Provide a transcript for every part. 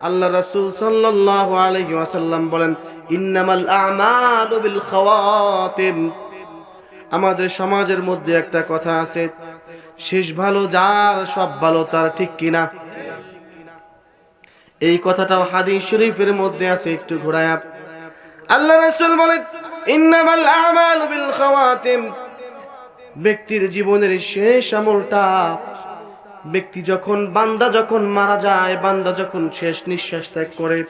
আল্লাহ রাসূল সাল্লাল্লাহু আলাইহি ওয়াসাল্লাম বলেন, ইন্নামাল আমালু বিল খাওয়াতিম। আমাদের সমাজের মধ্যে একটা কথা আছে, শেষ ভালো যার, সব ভালো তার, ঠিক কিনা এই কথাটাও হাদিস শরীফের মধ্যে আছে, একটু ঘোরায়। আল্লাহ রাসূল বলেন, ইন্নামাল আমালু বিল খাওয়াতিম। ব্যক্তির জীবনের শেষ আমলটা ব্যক্তি যখন, বান্দা যখন মারা যায়, বান্দা যখন শেষ নিঃশ্বাস ত্যাগ করে,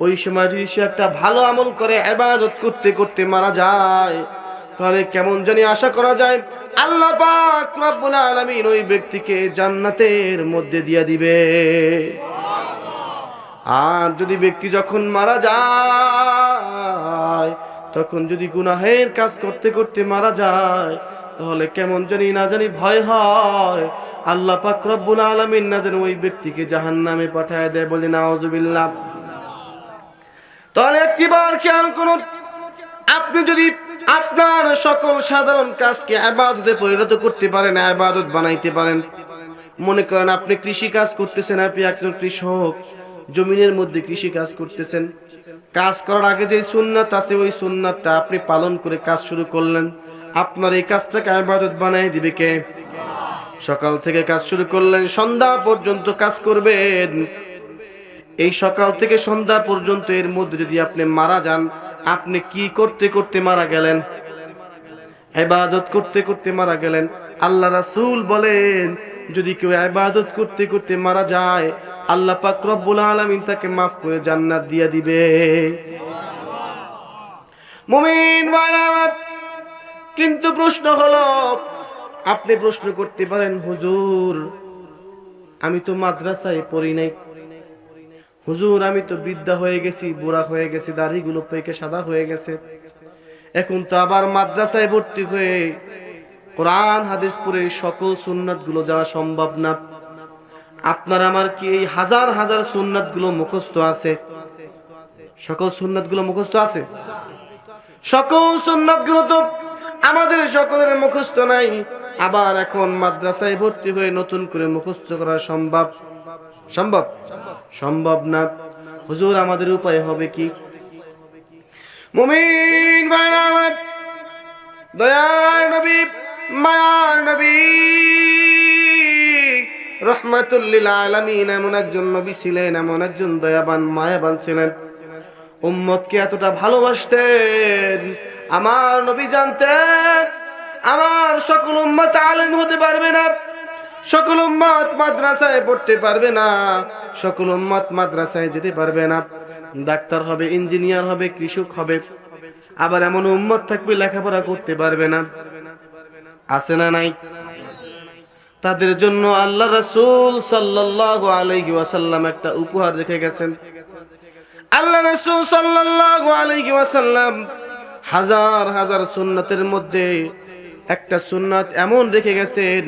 ওই সময় যদি সে একটা ভালো আমল করে এবাদত করতে করতে মারা যায়, তাহলে কেমন জানি আশা করা যায়, আল্লাহ পাক ওই ব্যক্তিকে জান্নাতের মধ্যে দিয়া দিবে। আর যদি ব্যক্তি যখন মারা যায়, তখন যদি গুনাহের কাজ করতে করতে মারা যায়, তাহলে কেমন জানি না জানি ভয় হয়। আল্লাহ পাক রব্বুল আলামিন না যেন ওই ব্যক্তিকে জাহান্নামে পাঠায় দেয় বলে নাউজুবিল্লাহ। তাহলে একটিবার খেয়াল করুন, আপনি যদি আপনার সকল সাধারণ কাজকে আবাদতে পরিণত করতে পারেন, আবাদত বানাইতে পারেন, মনে করেন আপনি কৃষি কাজ করতেছেন, আপনি একজন কৃষক, জমিনের মধ্যে কৃষি কাজ করতেছেন, কাজ করার আগে যে সুন্নাত আছে ওই সুন্নাতটা আপনি পালন করে কাজ শুরু করলেন, আপনার এই কাজটাকে আবাদত বানাই দিবে কে? সকাল থেকে কাজ শুরু করলেন, সন্ধ্যা পর্যন্ত কাজ করবেন। এই সকাল থেকে সন্ধ্যা পর্যন্ত এর মধ্যে যদি আপনি মারা যান, আপনি কি করতে করতে মারা গেলেন? ইবাদত করতে করতে মারা গেলেন। আল্লাহ রাসূল বলেন, যদি কেউ ইবাদত করতে করতে মারা যায়, আল্লাহ পাক রব্বুল আলামিন তাকে মাফ করে জান্নাত দিয়ে দিবে। মুমিন কিন্তু প্রশ্ন হলো আপনি প্রশ্ন করতে পারেন, হুজুর, আমি তো মাদ্রাসায় পড়ি নাই। হুজুর, আমি তো বিদ্যা হয়ে গেছি, বুড়া হয়ে গেছি, দাড়িগুলো পেকে সাদা হয়ে গেছে। এখন তো আবার মাদ্রাসায় ভর্তি হয়ে কোরআন, হাদিস সকল সুন্নাতগুলো যাওয়া সম্ভব না। আপনার আমার কি এই হাজার হাজার সুন্নাতগুলো মুখস্থ আছে? সকল সুন্নাতগুলো মুখস্থ আছে? সকল সুন্নাতগুলো তো আমাদের সকলের মুখস্থ নাই। আবার এখন মাদ্রাসায় ভর্তি হয়ে নতুন করে মুখস্থ করা সম্ভব? সম্ভব? সম্ভব না। হুজুর, আমাদের উপায় হবে কি? মুমিন আমার। দয়ার নবী, মায়ার নবী। রহমাতুল্লিল আলামিন এমন একজন নবী ছিলেন, এমন একজন দয়াবান, মায়াবান ছিলেন। উম্মতকে এতটা ভালোবাসতেন, আমার নবী জানতেন আমার সকল উম্মত আলেম হতে পারবে না, সকল উম্মত মাদ্রাসায় পড়তে পারবে না, সকল উম্মত মাদ্রাসায় যেতে পারবে না। ডাক্তার হবে, ইঞ্জিনিয়ার হবে, কৃষক হবে, আবার এমন উম্মত থাকবে, লেখাপড়া করতে পারবে না। আছে না নাই? তাদের জন্য আল্লাহ রাসূল সাল্লাল্লাহু আলাইহি ওয়াসাল্লাম একটা উপহার রেখে গেছেন। আল্লাহ রাসূল সাল্লাল্লাহু আলাইহি ওয়াসাল্লাম হাজার হাজার সুন্নতের মধ্যে একটা সুন্নাত এমন রেখে গেছেন,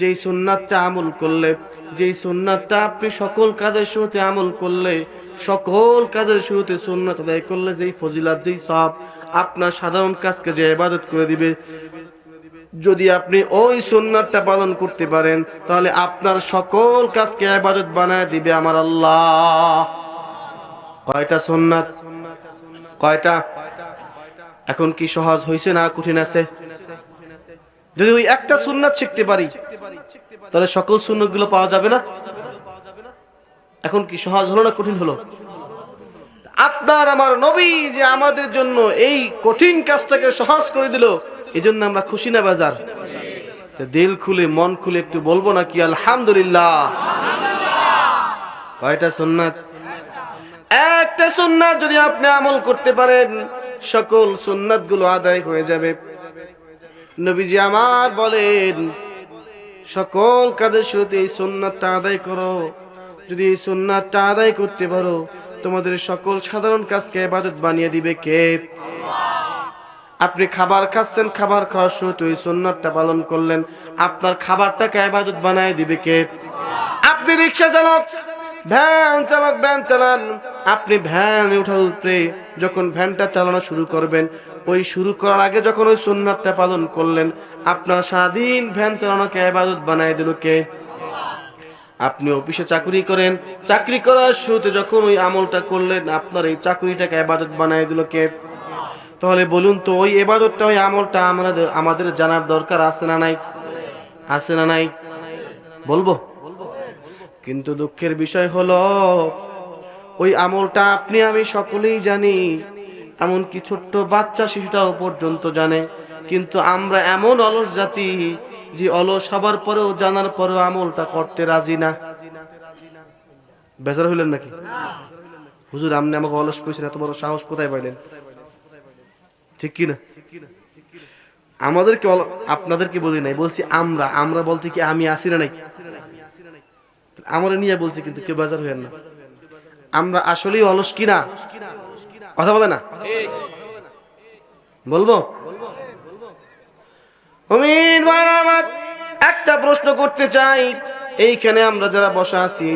যেই সুন্নাতটা আমল করলে, যেই সুন্নাতটা আপনি সকল কাজের শুরুতে আমল করলে, সকল কাজের শুরুতে সুন্নাত আদায় করলে যেই ফজিলাত, যেই সব আপনার সাধারণ কাজকে যে ইবাদত করে দিবে। যদি আপনি ওই সুন্নাতটা পালন করতে পারেন, তাহলে আপনার সকল কাজকে ইবাদত বানায় দিবে আমার আল্লাহ। কয়টা সুন্নাত? কয়টা? এখন কি সহজ হয়েছে না কঠিন আছে? যদি ওই একটা সুন্নাত শিখতে পারি, তাহলে সকল সুন্নতগুলো পাওয়া যাবে না? এখন কি সহজ হলো না কঠিন হলো? আপনার আমার নবী যে আমাদের জন্য এই কঠিন কাজটাকে সহজ করে দিল এই জন্য আমরা খুশি না বাজার? দিল খুলে, মন খুলে একটু বলব না কি আলহামদুলিল্লাহ। কয়টা সুন্নাত? একটা সুন্নাত যদি আপনি আমল করতে পারেন, সকল সুন্নাতগুলো আদায় হয়ে যাবে। নবীজি আমার বলেন, সকল কাজের শুরুতে এই সুন্নাতটা আদায় করো। যদি এই সুন্নাতটা আদায় করতে পারো, তোমাদের সকল সাধারণ কাজকে ইবাদত বানিয়ে দিবে কে? আপনি খাবার খাচ্ছেন, খাবার খাওয়ার শুরুতে ওই সুন্নাতটা পালন করলেন। আপনার খাবারটাকে ইবাদত বানিয়ে দিবে কে? আপনি রিক্সা চালক, ভ্যান চালক, ভ্যান চালান। আপনি ভ্যান উঠার উপরে যখন ভ্যানটা চালানো শুরু করবেন ওই শুরু করার আগে যখন ওই সুন্নাতটা পালন করলেন, আপনার সারাদিন ভ্যান চালানোকে, ইবাদত বানায় দিল কে? আপনি অফিসে চাকরি করেন। চাকরি করার শুরুতে যখন ওই আমলটা করলেন, আপনার এই চাকরিটাকে আবাদত বানায় দিল কে? তাহলে বলুন তো, ওই এবাদতটা ওই আমলটা আমাদের আমাদের জানার দরকার আছে না নাই? আছে না নাই? বলব? কিন্তু দুঃখের বিষয় হলো, ওই আমলটা আপনি, আমি সকলেই জানি এমনকি ছোট্ট বাচ্চা শিশুটাও পর্যন্ত জানে। কিন্তু আমরা এমন অলস জাতি যে অলস হবার পরেও জানার পরেও আমলটা করতে রাজি না। বেজার হইলেন নাকি? হুজুর, আপনি আমাকে অলস করেছেন এত বড় সাহস কোথায় পাইলেন? ঠিক কি না আমাদেরকে আপনাদেরকে বলি নাই, বলছি আমরা। আমরা বলতে কি আমি আসি না নাই আমরা নিয়ে বলছি কিন্তু কেউ বাজার হইয়েন না। আমরা আসলেই অলস কিনা? কথা বলে না? বলব? একটা প্রশ্ন করতে চাই। এইখানে আমরা যারা বসে আছি,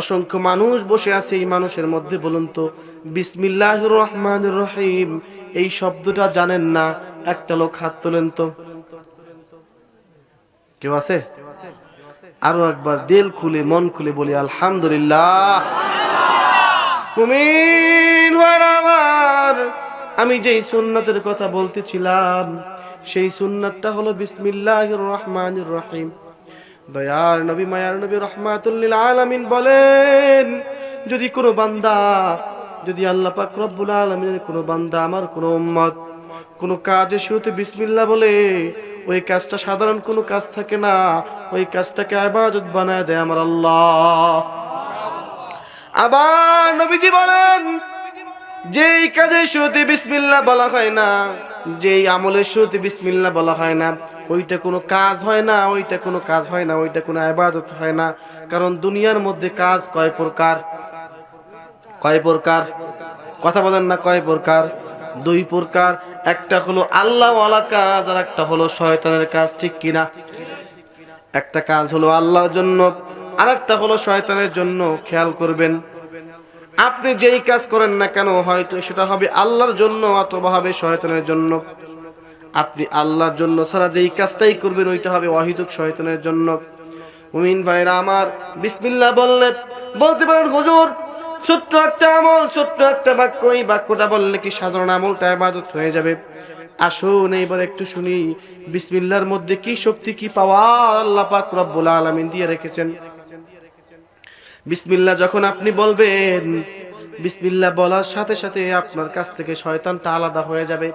অসংখ্য মানুষ বসে আছে এই মানুষের মধ্যে, বলুন তো বিসমিল্লাহ রহমান রহিম, এই শব্দটা জানেন না? একটা লোক হাত তোলেন তো। কেউ আছে? আরও একবার দিল খুলে, মন খুলে বলি, আলহামদুলিল্লাহ। মুমিন ভাইরা আমার। আমি যেই সুন্নাতের কথা বলতেছিলাম, সেই সুন্নাতটা হলো বিসমিল্লাহির রহমান রহিম। দয়ার নবী, মায়ার নবী রহমাতুল্লিল আলামিন বলেন, যদি কোনো বান্দা, যদি আল্লাহ পাক রব্বুল কোনো বান্দা আমার, কোনো উম্মত, কোনো কাজে শুরুতে বিসমিল্লা বলে, ওই কাজটা সাধারণ কোনো কাজ থাকে না, ওই কাজটাকে আবাদত বানায় দেয় আমার আল্লাহ। আবার নবীজি বলেন যেই কাজের শুরুতে বিসমিল্লা বলা হয় না, যেই আমলের শুরুতে বিসমিল্লা বলা হয় না, ওইটা কোনো কাজ হয় না, ওইটা কোনো কাজ হয় না, ওইটা কোনো আবাদত হয় না। কারণ দুনিয়ার মধ্যে কাজ কয় প্রকার? কয় প্রকার? কথা বলেন না, কয় প্রকার? দুই প্রকার, একটা হলো আল্লাহ ওয়ালা কাজ আর একটা হলো শয়তানের কাজ, ঠিক কিনা একটা কাজ হলো আল্লাহর জন্য আর একটা হলো শয়তানের জন্য, খেয়াল করবেন। আপনি যেই কাজ করেন না কেন, হয়তো সেটা হবে আল্লাহর জন্য অথবা হবে শয়তানের জন্য। আপনি আল্লাহর জন্য ছাড়া যেই কাজটাই করবেন, ওইটা হবে অহিতুক শয়তানের জন্য। মুমিন ভাইরা আমার, বিসমিল্লাহ বললে, বলতে পারেন, হুজুর, ছোট্ট একটা আমল, ছোট্ট একটা বাক্য, এই বাক্যটা বললে কি সাধারণ আমলটা ইবাদত হয়ে যাবে? আসুন, এইবার একটু শুনি, বিসমিল্লাহর মধ্যে কি শক্তি, কি পাওয়ার আল্লাহ পাক রব্বুল আলামিন দিয়ে রেখেছেন? বিসমিল্লাহ যখন আপনি বলবেন, বিসমিল্লা বলার সাথে সাথে আপনার কাছ থেকে শয়তানটা আলাদা হয়ে যাবে।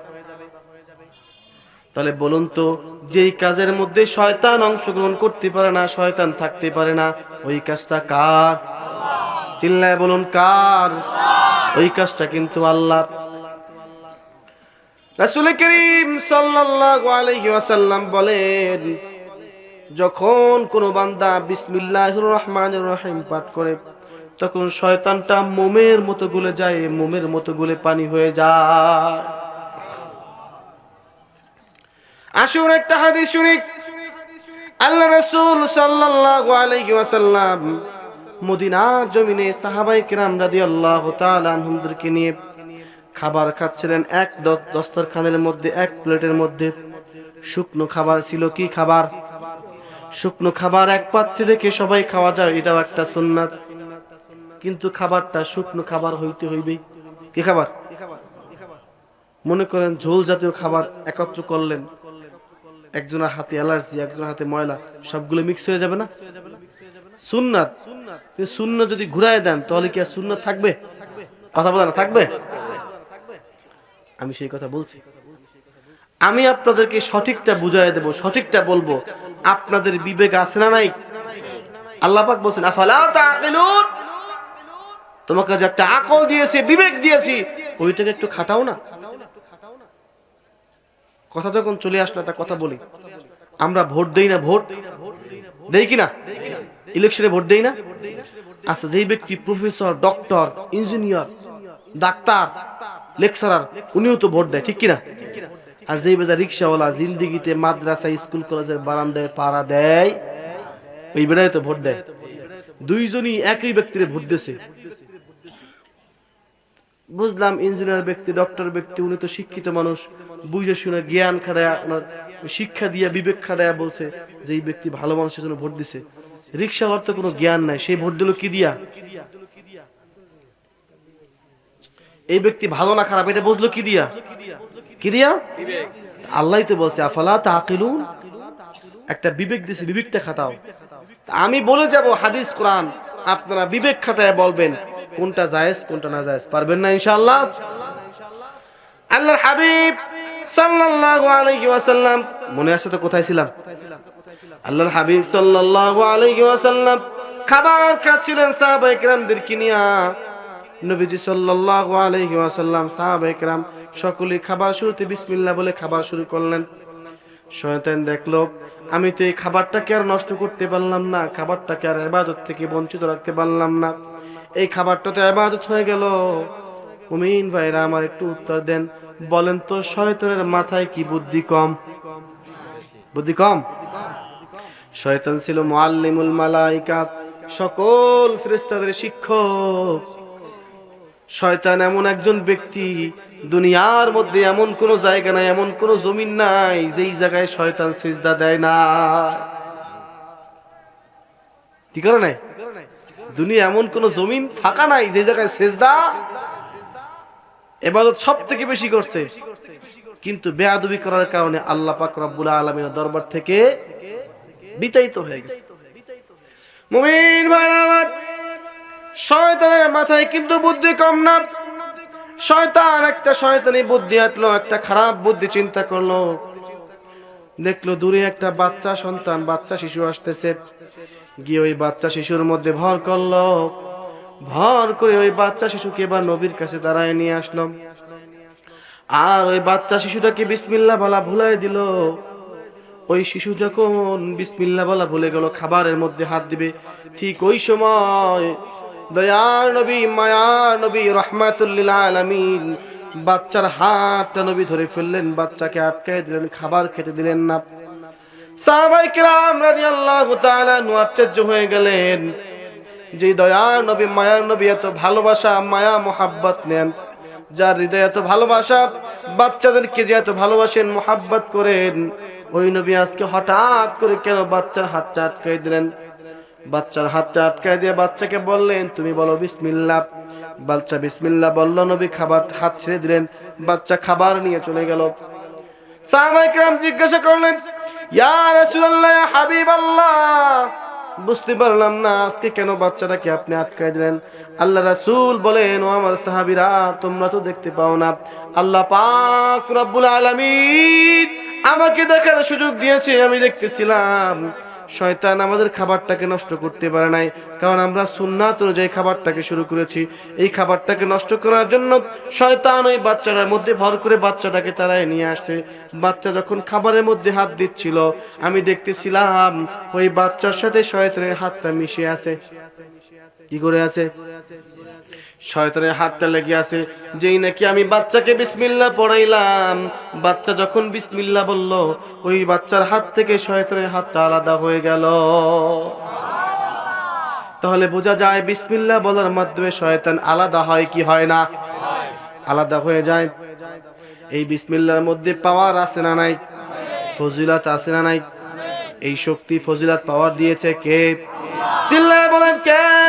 তাহলে বলুন তো, যেই কাজের মধ্যে শয়তান অংশগ্রহণ করতে পারে না, শয়তান থাকতে পারে না, ওই কাজটা কার? চিল্লায় বলুন, কার? ওই কাজটা কিন্তু আল্লাহ রাসূল করিম সাল্লাল্লাহু আলাইহি ওয়াসাল্লাম বলেন যখন কোনো বান্দা বিসমিল্লাহির রহমানির রহিম পাঠ করে, তখন শয়তানটা মোমের মতো গুলে যায়, মোমের মতো গুলে পানি হয়ে যায়। আসুন একটা হাদিস শুনি। আল্লাহ রাসূল সাল্লাল্লাহু আলাইহি ওয়াসাল্লাম মদিনার জমিনে সাহাবাই কিরাম রাদিয়াল্লাহু তাআলা আনহুমদেরকে নিয়ে খাবার খাচ্ছিলেন এক দস্তরখানের মধ্যে, এক প্লেটের মধ্যে। শুকনো খাবার ছিল কি খাবার? শুকনো খাবার এক পাত্রে রেখে সবাই খাওয়া যায়, এটাও একটা সুন্নাত। কিন্তু খাবারটা শুকনো খাবার হইতে হইবে। কি খাবার? মনে করেন ঝোল জাতীয় খাবার একত্র করলেন, একজনের হাতে অ্যালার্জি, একজনের হাতে ময়লা, সবগুলো মিক্স হয়ে যাবে না? সুন্নাত। সুন্নাত যদি ঘুরায় দেন, তাহলে কি আর সুন্নাত থাকবে? কথা বলে থাকবে? আমি সেই কথা বলছি। আমি আপনাদেরকে সঠিকটা বুঝাই দেব, সঠিকটা বলব। আপনাদের বিবেক আছে না নাই? আল্লাহ পাক বলছেন, আফালা তাকিলুন তোমাকে যে একটা আকল দিয়েছি, বিবেক দিয়েছি, ওইটাকে একটু খাটাও না। কথা যখন চলে আসলো, একটা কথা বলি। আমরা ভোট দেই না, ভোট দেই কি না? ইলেকশনে ভোট দেই না? আচ্ছা যেই ব্যক্তি professor, doctor, engineer, doctor, lecturer, উনিও তো ভোট দেয়, ঠিক কিনা আর যেই বেজা রিক্সাওয়ালা জিন্দিগিতে মাদ্রাসা, স্কুল, কলেজের বারান্দায় পাড়া দেয়, ওই বেড়ায় তো ভোট দেয়। দুইজনই একই ব্যক্তিরে ভোট দিয়েছে। বুঝলাম ইঞ্জিনিয়ার ব্যক্তি, ডক্টর ব্যক্তি, উনি তো শিক্ষিত মানুষ। বুঝে শুনে জ্ঞান খাড়ায় ওনার শিক্ষা দিয়া বিবেক খাড়ায় বলছে যে এই ব্যক্তি ভালো মানুষের জন্য ভোট দিছে। রিক্সাওয়ালার তো কোনো জ্ঞান নাই সেই ভোট দিল কি দিয়া? এই ব্যক্তি ভালো না খারাপ, এটা বুঝলো কি দিয়া? কি দিয়া? আল্লাহ তো বলছে আফালা তাকিলুন একটা বিবেক দিছে বিবেকটা খাটাও। আমি বলে যাব হাদিস কোরআন আপনারা বিবেক খাটায় বলবেন কোনটা জায়েজ কোনটা না জায়েজ পারবেন না ইনশাআল্লাহ? আল্লাহর হাবিব সাল্লাল্লাহু আলাইহি ওয়াসাল্লাম মনে আছে তো কোথায় ছিলাম? আল্লাহর হাবিব সাল্লাল্লাহু আলাইহি ওয়াসাল্লাম খাবার খাচ্ছিলেন সাহাবায়ে কেরামদেরকে নিয়া। নবীজি সাল্লাল্লাহু আলাইহি ওয়াসাল্লাম সাহাবায়ে কেরাম সকলে খাবার শুরুতে বিসমিল্লাহ বলে খাবার শুরু করলেন। শয়তান দেখল, আমি তো এই খাবারটাকে আর নষ্ট করতে পারলাম না, খাবারটাকে আর এবাদত থেকে বঞ্চিত রাখতে পারলাম না। এই খাবারটা তো এবাদত হয়ে গেল। মুমিন ভাইরা আমার একটু উত্তর দেন, বলেন তো শয়তানের মাথায় কি বুদ্ধি কম? বুদ্ধি কম? শয়তান ছিল মুআল্লিমুল মালাইকা, সকল ফেরেশতাদের শিক্ষক। শয়তান এমন একজন ব্যক্তি দুনিয়ার মধ্যে এমন কোন জায়গা নাই, এমন কোন জমিন নাই, যেই জায়গায় শয়তান সিজদা দেয় না। কি করে নাই? দুনিয়া এমন কোন জমিন ফাঁকা নাই, যে জায়গায় সেজদা এবাদত সব থেকে বেশি করছে। কিন্তু বেয়াদবি করার কারণে আল্লাহ পাক রব্বুল আলমিনের দরবার থেকে বিতাড়িত হয়ে গেছে। মুমিন ভাই আমার, শয়তানের মাথায় কিন্তু বুদ্ধি কম না। শয়তান, একটা শয়তানি বুদ্ধি আটলো, একটা খারাপ বুদ্ধি চিন্তা করল। দেখল দূরে একটা বাচ্চা সন্তান, বাচ্চা শিশু আসতেছে। গিয়ে ওই বাচ্চা শিশুর মধ্যে ভর করল। ভর করে ওই বাচ্চা শিশুকে এবার নবীর কাছে দাঁড়ায় নিয়ে আসলো। আর ওই বাচ্চা শিশুটাকে বিসমিল্লা বলা ভুলাই দিল। ওই শিশু যখন বিসমিল্লা বলা ভুলে গেল, খাবারের মধ্যে হাত দিবে, ঠিক ওই সময় দয়ার নবী, মায়ার নবী, রহমাতুল্লিল আলামিন। বাচ্চার হাতটা নবী ধরে ফেললেন, বাচ্চাকে আটকায় দিলেন, খাবার খেতে দিলেন না। আশ্চর্য হয়ে গেলেন যে দয়ার নবী নবী এত ভালোবাসা, মায়া, মোহাব্বত নেন। যার হৃদয়ে এত ভালোবাসা, বাচ্চাদেরকে যে এত ভালোবাসেন, মোহাব্বত করেন, ওই নবী আজকে হঠাৎ করে কেন বাচ্চার হাতটা আটকাই দিলেন? বাচ্চার হাতটা আটকাই দিয়ে বাচ্চাকে বললেন, তুমি বলো বিসমিল্লা। বাচ্চা বিসমিল্লা বলল, নবী খাবার হাত ছেড়ে দিলেন, বাচ্চা খাবার নিয়ে চলে গেল। জিজ্ঞাসা করলেন বুঝতে পারলাম না, আজকে কেন বাচ্চাটাকে আপনি আটকায় দিলেন? আল্লাহ রাসূল বলেন, ও আমার সাহাবীরা, তোমরা তো দেখতে পাও না। আল্লাহ পাক রব্বুল আলামিন আমাকে দেখার সুযোগ দিয়েছে, আমি দেখতেছিলাম। শয়তান আমাদের খাবারটাকে নষ্ট করতে পারে নাই। কারণ আমরা সুন্নাত অনুযায়ী খাবারটাকে শুরু করেছি। এই খাবারটাকে নষ্ট করার জন্য শয়তান ওই বাচ্চাটার মধ্যে ভর করে বাচ্চাটাকে তারাই নিয়ে আসে বাচ্চা যখন খাবারের মধ্যে হাত দিচ্ছিল, আমি দেখতেছিলাম ওই বাচ্চার সাথে শয়তানের হাতটা মিশে আছে। কি করে আছে? শয়তানের হাতটা লেগে আছে, যেই নাকি আমি বাচ্চাকে বিসমিল্লা পড়াইলাম। বাচ্চা যখন বিসমিল্লা বলল, ওই বাচ্চার হাত থেকে শয়তানের হাতটা আলাদা হয়ে গেল। তাহলে বোঝা যায় বিসমিল্লা বলার মাধ্যমে শয়তান আলাদা হয় কি হয় না? আলাদা হয়ে যায়। এই বিসমিল্লার মধ্যে পাওয়ার আছে না নাই? ফজিলাত আছে না নাই? এই শক্তি ফজিলাত পাওয়ার দিয়েছে কে? চিল্লায় বলেন কে?